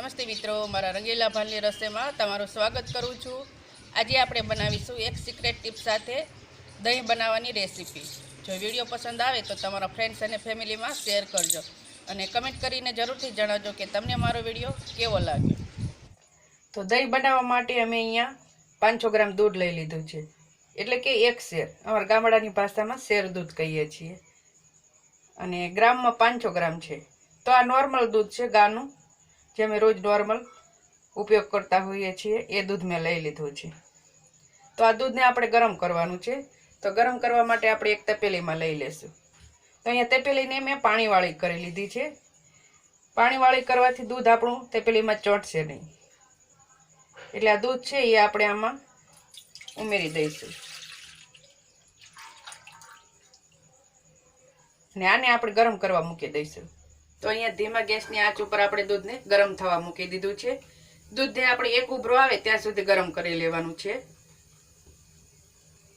નમસ્તે મિત્રો, મારા રંગીલા ભાલની રસોઈમાં તમારું સ્વાગત કરું છું. આજે આપણે બનાવીશું એક સિક્રેટ ટીપ સાથે દહીં બનાવવાની રેસીપી જો વીડિયો પસંદ આવે તો તમારા ફ્રેન્ડ્સ અને ફેમિલીમાં શેર કરજો અને કમેન્ટ કરીને જરૂરથી જણાવજો કે તમને મારો વીડિયો કેવો લાગ્યો. તો દહીં બનાવવા માટે અમે અહીંયા પાંચસો ગ્રામ દૂધ લઈ લીધું છે. એટલે કે એક શેર. અમારા ગામડાની ભાષામાં શેર દૂધ કહીએ છીએ. અને ગ્રામમાં પાંચસો ગ્રામ છે. તો આ નોર્મલ દૂધ છે ગાનું. જે અમે રોજ નોર્મલ ઉપયોગ કરતા હોઈએ છીએ, એ દૂધ મેં લઈ લીધું છે. તો આ દૂધને આપણે ગરમ કરવાનું છે. તો ગરમ કરવા માટે આપણે એક તપેલીમાં લઈ લેશું. તો અહીંયા તપેલીને મેં પાણીવાળી કરી લીધી છે. પાણીવાળી કરવાથી દૂધ આપણું તપેલીમાં ચોંટશે નહીં. એટલે આ દૂધ છે એ આપણે આમાં ઉમેરી દઈશું. ને આને આપણે ગરમ કરવા મૂકી દઈશું. તો અહીંયા ધીમા ગેસની આંચ ઉપર આપણે દૂધને ગરમ થવા મૂકી દીધું છે. દૂધને આપણે એક ઉભરો આવે ત્યાં સુધી ગરમ કરી લેવાનું છે.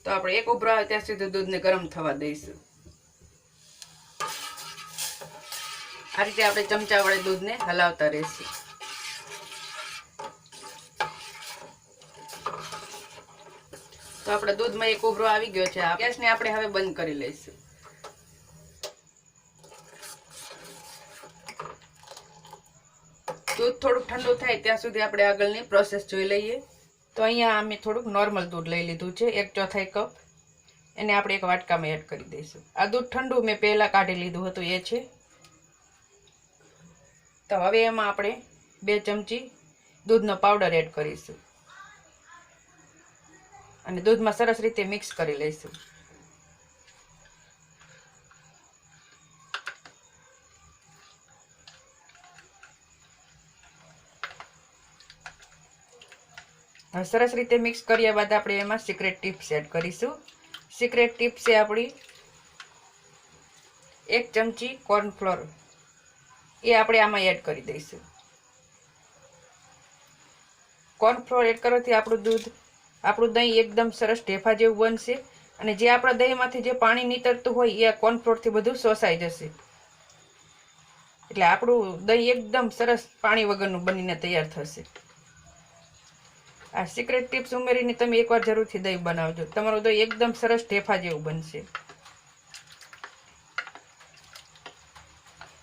તો આપણે એક ઉભરો આવે ત્યાં સુધી દૂધને ગરમ થવા દઈશું. આ રીતે આપણે ચમચા વડે દૂધને હલાવતા રહેશું. તો આપણે દૂધમાં એક ઉભરો આવી ગયો છે. ગેસને આપણે હવે બંધ કરી લઈશું દૂધ થોડુંક ઠંડુ થાય ત્યાં સુધી આપણે આગળની પ્રોસેસ જોઈ લઈએ. તો અહીંયા અમે થોડુંક નોર્મલ દૂધ લઈ લીધું છે, એક ચોથાઈ કપ. એને આપણે એક વાટકામાં એડ કરી દઈશું. આ દૂધ ઠંડુ મેં પહેલાં કાઢી લીધું હતું, એ છે. તો હવે એમાં આપણે બે ચમચી દૂધનો પાવડર એડ કરીશું. અને દૂધમાં સરસ રીતે મિક્સ કરી લઈશું. સરસ રીતે મિક્સ કર્યા બાદ આપણે એમાં સિક્રેટ ટીપ્સ એડ કરીશું. સિક્રેટ ટીપ્સ છે આપણી, એક ચમચી કોર્નફ્લોર એ આપણે આમાં એડ કરી દઈશું. કોર્નફ્લોર એડ કરવાથી આપણું દૂધ, આપણું દહીં એકદમ સરસ ઢેફા જેવું બનશે. અને જે આપણા દહીંમાંથી જે પાણી નીતરતું હોય, એ કોર્નફ્લોરથી બધું શોષાઈ જશે. એટલે આપણું દહીં એકદમ સરસ પાણી વગરનું બનીને તૈયાર થશે. આ સિક્રેટ ટિપ્સ ઉમેરીને તમે એકવાર જરૂરથી દહીં બનાવજો. તમારું દહીં એકદમ સરસ ઢેફા જેવું બનશે.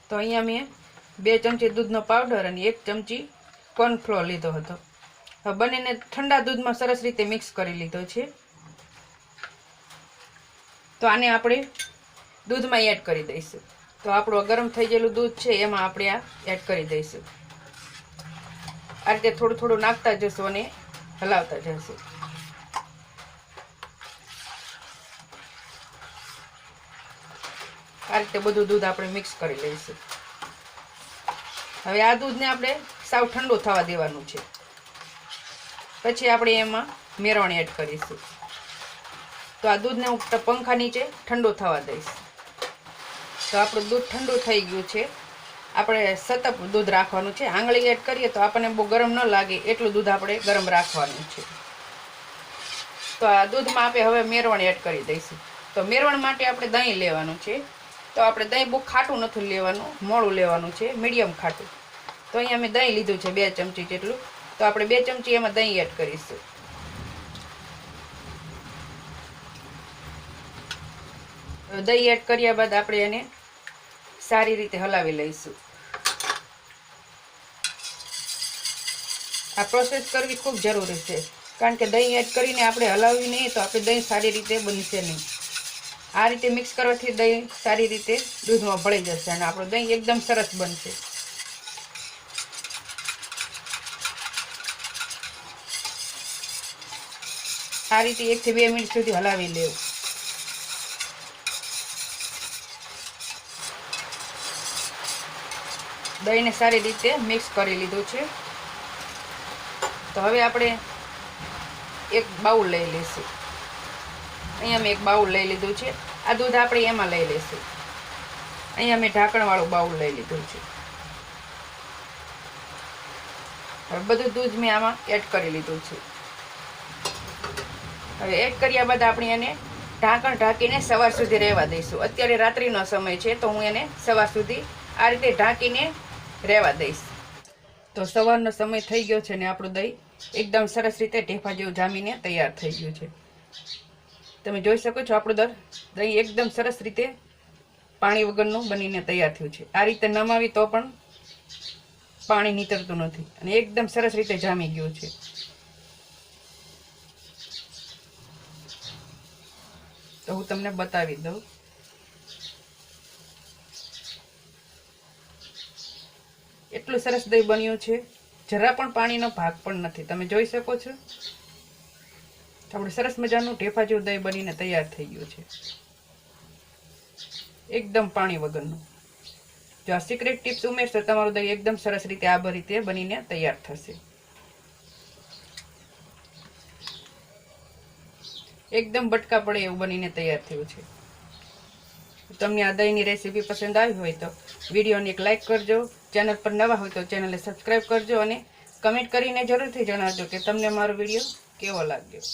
તો અહીંયા મેં બે ચમચી દૂધનો પાવડર અને એક ચમચી કોર્નફ્લોર લીધો હતો. હવે બંનેને ઠંડા દૂધમાં સરસ રીતે મિક્સ કરી લીધો છે. તો આને આપણે દૂધમાં એડ કરી દઈશું. તો આપણું ગરમ થઈ ગયેલું દૂધ છે, એમાં આપણે આ એડ કરી દઈશું. આ રીતે થોડું થોડું નાખતા જશું અને હલાવતા જશું આ રીતે બધું દૂધ આપણે મિક્સ કરી લઈશું. હવે આ દૂધને આપણે સાવ ઠંડુ થવા દેવાનું છે. પછી આપણે એમાં મેરણ એડ કરીશું. તો આ દૂધને હું પંખા નીચે ઠંડુ થવા દઈશ. તો આપણું દૂધ ઠંડુ થઈ ગયું છે. આપણે સતત દૂધ રાખવાનું છે. આંગળી એડ કરીએ તો આપણને બહુ ગરમ ન લાગે એટલું દૂધ આપણે ગરમ રાખવાનું છે. તો આ દૂધમાં આપણે હવે મેરવણ એડ કરી દઈશું. તો મેરવણ માટે આપણે દહીં લેવાનું છે. તો આપણે દહીં બહુ ખાટું નથી લેવાનું, મોડું લેવાનું છે, મીડિયમ ખાટું. તો અહીંયા મેં દહીં લીધું છે બે ચમચી જેટલું. તો આપણે બે ચમચી એમાં દહીં એડ કરીશું. દહીં એડ કર્યા બાદ આપણે એને સારી રીતે હલાવી લઈશું. આ પ્રોસેસ કરવી ખૂબ જરૂરી છે. કારણ કે દહીં એડ કરીને આપણે હલાવી નહીં તો આપણે દહીં સારી રીતે બનશે નહીં. આ રીતે મિક્સ કરવાથી દહીં સારી રીતે દૂધમાં ભળી જશે અને આપણું દહીં એકદમ સરસ બનશે. આ રીતે એકથી બે મિનિટ સુધી હલાવી લેવું. દહીંને સારી રીતે મિક્સ કરી લીધું છે. તો હવે આપણે એક બાઉલ લઈ લઈશું. અહીંયા મેં એક બાઉલ લઈ લીધું છે. આ દૂધ આપણે એમાં લઈ લઈશું. અહીંયા મેં ઢાંકણવાળું બાઉલ લઈ લીધું છે. હવે બધું દૂધ મેં આમાં એડ કરી લીધું છે. હવે એડ કર્યા બાદ આપણે એને ઢાંકણ ઢાંકીને સવાર સુધી રહેવા દઈશું. અત્યારે રાત્રિનો સમય છે, તો હું એને સવાર સુધી આ રીતે ઢાંકીને રહેવા દઈશ. તો સવારનો સમય થઈ ગયો છે ને આપણું દહીં એકદમ સરસ રીતે ઢેફા જેવું જામીને તૈયાર થઈ ગયું છે. તમે જોઈ શકો છો આપણું દર. દહીં એકદમ સરસ રીતે પાણી વગરનું બનીને તૈયાર થયું છે. આ રીતે નમાવી તો પણ પાણી નીતરતું નથી અને એકદમ સરસ રીતે જામી ગયું છે. તો હું તમને બતાવી દઉં. એટલું સરસ દહીં બન્યું છે. જરા પણ પાણીનો ભાગ પણ નથી. તમે જોઈ શકો છો. આપણે સરસ મજાનું ઢેફાચૂર દહીં બનીને તૈયાર થઈ ગયું છે. એકદમ પાણી વગરનું. જો આ સિક્રેટ ટિપ્સ ઉમેરશો તમારું દહીં એકદમ સરસ રીતે આ રીતે બનીને તૈયાર થશે. એકદમ બટકા પડે એવું બનીને તૈયાર થયું છે. તમને આ દહીંની રેસીપી પસંદ આવી હોય તો વિડીયોને એક લાઇક કરજો, ચેનલ પર નવા હોય તો ચેનલને સબસ્ક્રાઈબ કરજો અને કમેન્ટ કરીને જરૂરથી જણાવજો કે તમને મારો વીડિયો કેવો લાગ્યો.